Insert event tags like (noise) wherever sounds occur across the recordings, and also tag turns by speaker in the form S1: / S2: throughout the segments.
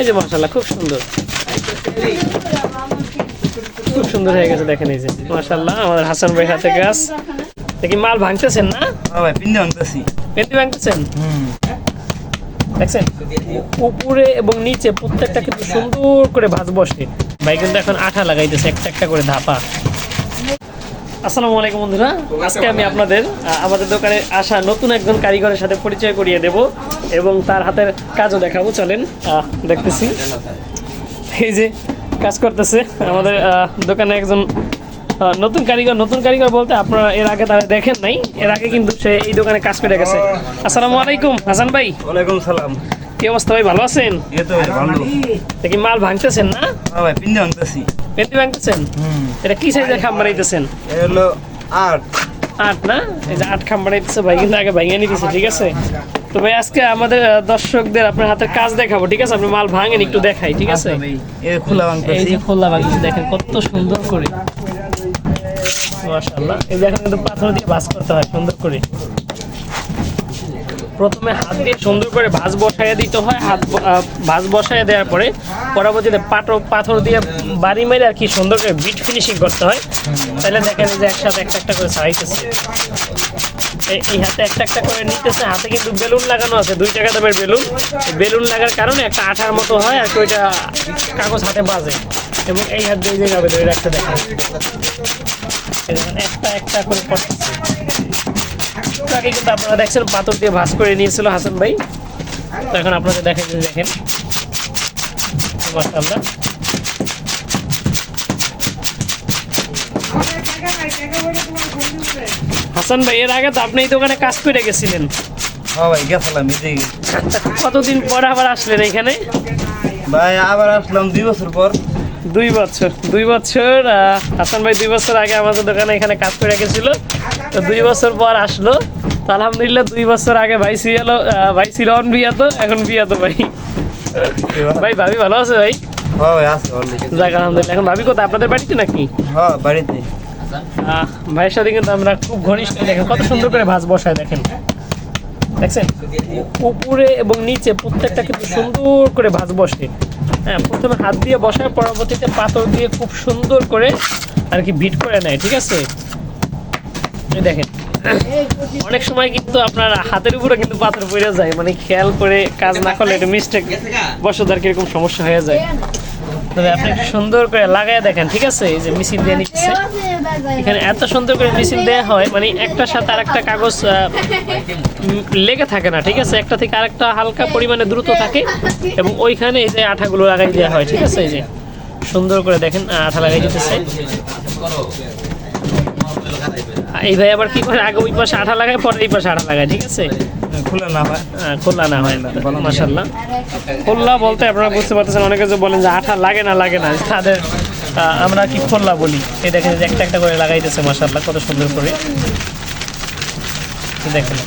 S1: এই যে মাশাল্লাহ খুব সুন্দর। খুব সুন্দর হয়ে গেছে দেখেন এই যে। মাশাল্লাহ আমাদের হাসান ভাই হাতে গাছ দেখি মাল ভাঙতেছেন না?
S2: হ্যাঁ ভাই পিন্দে আনতেছি
S1: পেন্টি ভাঙতেছেন? দেখছেন? উপরে এবং নিচে প্রত্যেকটা কিন্তু সুন্দর করে ভাজ বসে। ভাই কিন্তু এখন আঠা লাগাইতেছে একটা একটা করে ধাপা। আসসালামু আলাইকুম বন্ধুরা আজকে আমি আপনাদের আমাদের দোকানে আসা নতুন একজন কারিগরের সাথে পরিচয় করিয়ে দেব। এবং তার হাতের কাজও দেখাবো চলেন দেখতেছি। এই যে কাজ করতেছে আমাদের দোকানে একজন নতুন কারিগর নতুন কারিগর বলতে আপনারা এর আগে তারা দেখেন নাই এর আগে কিন্তু সে এই দোকানে কাজ করে গেছে। আসসালামু আলাইকুম হাসান ভাই।
S2: ওয়ালাইকুম সালাম।
S1: কি অবস্থা ভাই ভালো আছেন? দেখি মাল ভাঙতেছেন না?
S2: হ্যাঁ ভাই
S1: পেন্টি ভাঙতেছেন? এটা কি সাইজের খাম বানাইতেছেন?
S2: হলো আট।
S1: আট না? এই যে আট খাম বানাইতেছে ভাই কিন্তু আগে ভাঙিয়ে নিতেছে ঠিক আছে? তো ভাই আজকে আমাদের দর্শকদের আপনার হাতের কাজ দেখাবো ঠিক আছে? আপনি মাল ভাঙেন একটু দেখাই ঠিক আছে?
S2: খোলা
S1: এই যে খোলা ভাঙতেছে দেখেন কত সুন্দর করে। মাশাআল্লাহ এই যে কিন্তু পাথর দিয়ে ভাঁজ করতে হয় সুন্দর করে। প্রথমে হাত দিয়ে সুন্দর করে ভাঁজ বসাইয়া দিতে হয় হাত ভাঁজ বসাইয়া দেওয়ার পরে পরবর্তীতে পাথর পাথর দিয়ে বাড়ি মেরে আর কি সুন্দর করে বিট ফিনিশিং করতে হয়। তাহলে দেখেন যে একসাথে একটা একটা করে এই- এই হাতে একটা একটা করে নিতেছে, হাতে কিন্তু বেলুন লাগানো আছে, দুই টাকা দামের বেলুন। বেলুন লাগার কারণে একটা আঠার মতো হয় আর ওইটা কাগজ হাতে বাজে। এবং এই হাত দিয়ে যেভাবে ধরে রাখতে দেখেন, একটা একটা করে করতেছে আগে কিন্তু আপনারা দেখছেন, পাথর দিয়ে ভাঁজ করে নিয়েছিল হাসান ভাই। তো এখন আপনাদের দেখেন যে দেখেন। মাশাআল্লাহ। হাসান ভাই এর আগে তো আপনি এই দোকানে কাজ করে গেছিলেন।
S2: হ্যাঁ ভাই গেছিলাম যে
S1: কতদিন পর আবার আসলেন এখানে
S2: ভাই আবার আসলাম দুই বছর পর।
S1: দুই বছর দুই বছর হাসান ভাই দুই বছর আগে আমাদের দোকানে এখানে কাজ করে গেছিল। তো দুই বছর পর আসলো। তো আলহামদুলিল্লাহ দুই বছর আগে ভাই ছিল আহ, ভাই ছিল অন বিয়া তো এখন বিয়া তো ভাই। ভাই ভাবি ভালো আছে ভাই?
S2: হ্যাঁ ভাই আছে ভালো
S1: যাক আলহামদুলিল্লাহ। এখন ভাবি কোথায়? আপনাদের বাড়িতে নাকি?
S2: হ্যাঁ বাড়িতে।
S1: ভাইয়ের সাথে কিন্তু আমরা খুব ঘনিষ্ঠ দেখেন কত সুন্দর করে ভাজ বসায় দেখেন। দেখছেন? উপরে এবং নিচে প্রত্যেকটা কিন্তু সুন্দর করে ভাজ বসে। হ্যাঁ প্রথমে হাত দিয়ে বসায় পরবর্তীতে পাথর দিয়ে খুব সুন্দর করে আর কি বিট করে নেয় ঠিক আছে? দেখেন। অনেক সময় কিন্তু আপনার হাতের উপরে কিন্তু পাথর পড়ে যায় মানে খেয়াল করে কাজ না করলে এটা মিস্টেক বসদার কীরকম সমস্যা হয়ে যায়। তবে আপনি সুন্দর করে লাগায় দেখেন, ঠিক আছে? এই যে মেশিন দিয়ে নিচ্ছে। এখানে এত সুন্দর করে মেশিন দেওয়া হয় মানে একটার সাথে আরেকটা কাগজ লেগে থাকে না, ঠিক আছে? একটা থেকে আরেকটা হালকা পরিমাণে দ্রুত থাকে এবং ওইখানে এই যে আঠাগুলো লাগাই দেওয়া হয়, ঠিক আছে? এই যে সুন্দর করে দেখেন আঠা লাগাই দিতেছে। এই ভাই আবার কি করে আগে ওই পাশে আঠা লাগায় পরে এই পাশে আঠা লাগায় ঠিক আছে?
S2: খোলা না
S1: আহ, খোলা না হয় মাসাল্লাহ খোল্লা বলতে আপনারা বুঝতে পারতেছেন অনেকে যে বলেন যে আঠা লাগে না লাগে না তাদের আমরা কি খোল্লা বলি? এই দেখেন যে একটা একটা করে লাগাইতেছে মাসাল্লাহ কত সুন্দর করে। দেখেন।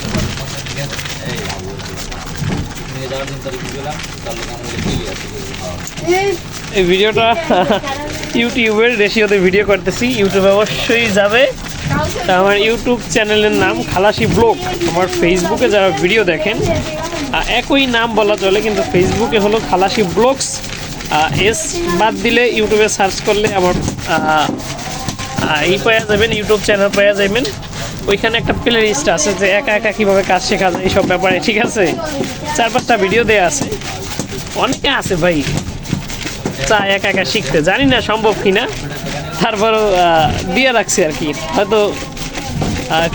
S1: এই ভিডিওটা (laughs) ইউটিউবের রেশিওতে ভিডিও করতেছি ইউটিউবে অবশ্যই যাবে। আমার ইউটিউব চ্যানেলের নাম খালাসি ব্লগ। আমার ফেসবুকে যারা ভিডিও দেখেন একই নাম বলা চলে, কিন্তু ফেসবুকে হলো খালাসি ব্লগস। এস বাদ দিলে ইউটিউবে সার্চ করলে আমার এই পাওয়া যাবেন ইউটিউব চ্যানেল পাওয়া যাবেন ওইখানে একটা প্লে লিস্ট আছে যে একা একা কীভাবে কাজ শেখা যায় এইসব ব্যাপারে, ঠিক আছে? চার পাঁচটা ভিডিও দেওয়া আছে। অনেকে আছে ভাই, চা একা একা শিখতে। জানি না, সম্ভব কিনা। তারপরও আহ, দিয়ে রাখছি আর কি। হয়তো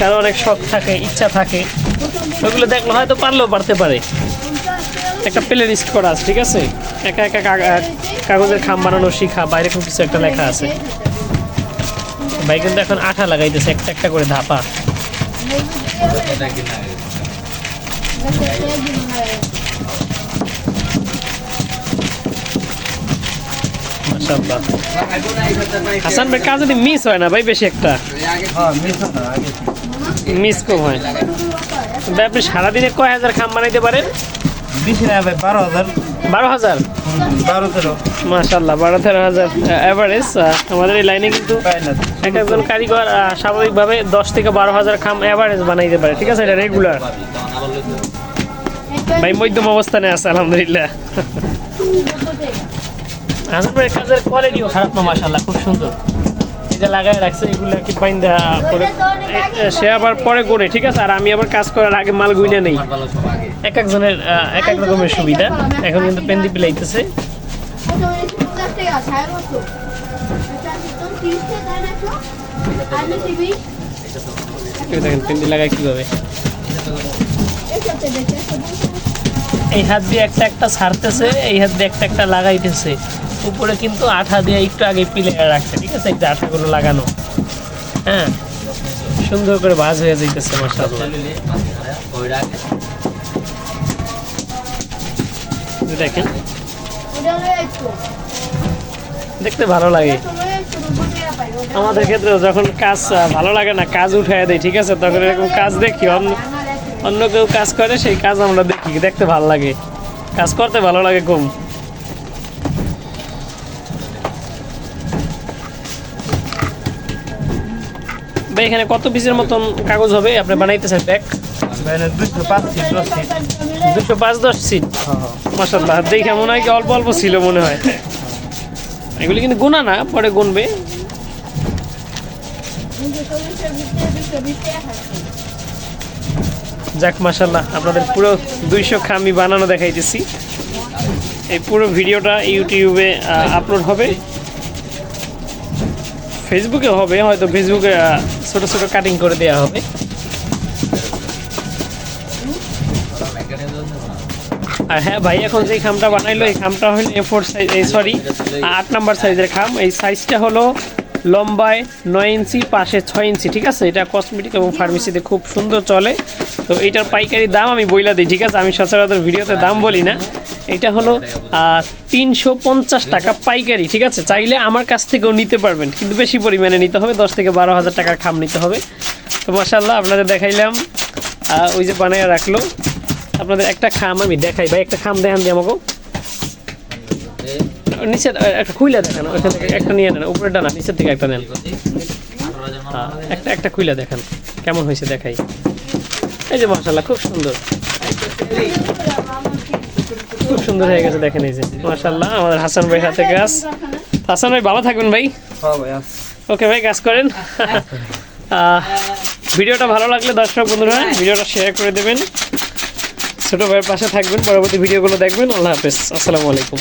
S1: কারও অনেক শখ থাকে ইচ্ছা থাকে। ওগুলো দেখলে হয়তো পারলেও পারতে পারে। একটা প্লে লিস্ট করা আছে ঠিক আছে? একা একা কাগজের খাম বানানো শিখা বাইরে খুব কিছু একটা লেখা আছে। ভাই কিন্তু এখন আঠা লাগাইতেছে একটা একটা করে ধাপা। হাসান ভাই, কাজ যদি মিস হয় না ভাই, বেশি একটা।
S2: মিস
S1: কম হয়। ভাই, আপনি সারাদিনে কয় হাজার খাম বানাইতে পারেন?
S2: বেশি না ভাই বারো হাজার?
S1: বারো হাজার
S2: বারো তেরো
S1: মাশাল্লাহ বারো তেরো হাজার অ্যাভারেজ আমাদের এই লাইনে কিন্তু এক একজন কারিগর স্বাভাবিকভাবে দশ থেকে বারো হাজার খাম অ্যাভারেজ বানাইতে পারে, ঠিক আছে? এটা রেগুলার ভাই, মধ্যম অবস্থানে আছে, আলহামদুলিল্লাহ। হাসান কাজের কোয়ালিটিও খারাপ না মাশাল্লাহ খুব সুন্দর। এই যে লাগাই রাখছে এগুলো কি বাইন্দা এ, সে আবার পরে করে ঠিক আছে? আর আমি আবার কাজ করার আগে মাল গুইনা নেই। এক একজনের এক এক রকমের সুবিধা। এখন কিন্তু পেন্দি পিলাইতেছে। লাগায় এই হাত দিয়ে একটা একটা ছাড়তেছে এই হাত দিয়ে একটা একটা লাগাইতেছে। উপরে কিন্তু আঠা দিয়ে একটু আগে পিলে রাখছে, ঠিক আছে? যে আঠাগুলো লাগানো। হ্যাঁ? সুন্দর করে ভাজ হয়ে যাইতেছে মাসাল্লাহ দেখেন। দেখতে ভালো লাগে। আমাদের ক্ষেত্রে যখন কাজ ভালো লাগে না, কাজ উঠায় দেয় ঠিক আছে? তখন এরকম কাজ দেখি, অন্য অন্য কেউ কাজ করে, সেই কাজ আমরা দেখি, দেখতে ভালো লাগে। কাজ করতে ভালো লাগে কম। ভাই এখানে কত পিসের মতন কাগজ হবে? আপনি বানাইতেছেন প্যাক
S2: ভাই না দুশো পাঁচ দশ সিট
S1: মাসাল্লাহ দেখে মনে হয় কি অল্প অল্প ছিল মনে হয়। এগুলি কিন্তু গুণা না পরে গুনবে। যাক মাসাল্লাহ আপনাদের পুরো দুইশো খামি বানানো দেখাইতেছি। এই পুরো ভিডিওটা ইউটিউবে আপলোড হবে। ফেসবুকে হবে, হয়তো ফেসবুকে ছোট ছোট কাটিং করে দেওয়া হবে। আর হ্যাঁ ভাই, এখন যে খামটা বানাইলো, এই খামটা হলো এ ফোর সাইজ এই সরি আট নাম্বার সাইজের খাম। এই সাইজটা হলো লম্বায় নয় ইঞ্চি, পাশে ছয় ইঞ্চি, ঠিক আছে? এটা কসমেটিক এবং ফার্মেসিতে খুব সুন্দর চলে। তো এটার পাইকারি দাম আমি বইলা দিই, ঠিক আছে? আমি সচরাচর ভিডিওতে দাম বলি না। এটা হলো তিনশো পঞ্চাশ টাকা পাইকারি, ঠিক আছে? চাইলে আমার কাছ থেকেও নিতে পারবেন, কিন্তু বেশি পরিমাণে নিতে হবে। দশ থেকে বারো হাজার টাকার খাম নিতে হবে। তো মাসাল্লাহ আপনাদের দেখাইলাম। ওই যে বানায় রাখল। আপনাদের একটা খাম আমি দেখাই। ভাই, একটা খাম দেখান দিয়ে আমাকে নিচে একটা খুইলা দেখান ওইখান থেকে একটা নিয়ে নেন উপরেটা না নিচের থেকে একটা নেন। একটা একটা খুইলা দেখান কেমন হয়েছে দেখাই। এই যে মাসাল্লাহ খুব সুন্দর। খুব সুন্দর হয়ে গেছে দেখেন এই যে মাসাল্লাহ আমাদের হাসান ভাই হাতে গাছ। হাসান ভাই ভালো থাকবেন ভাই?
S2: হ্যাঁ
S1: ওকে ভাই কাজ করেন। ভিডিওটা ভালো লাগলে দর্শক বন্ধুরা ভিডিওটা শেয়ার করে দেবেন। ছোট ভাইয়ের পাশে থাকবেন পরবর্তী ভিডিওগুলো দেখবেন। আল্লাহ হাফেজ আসসালামু আলাইকুম।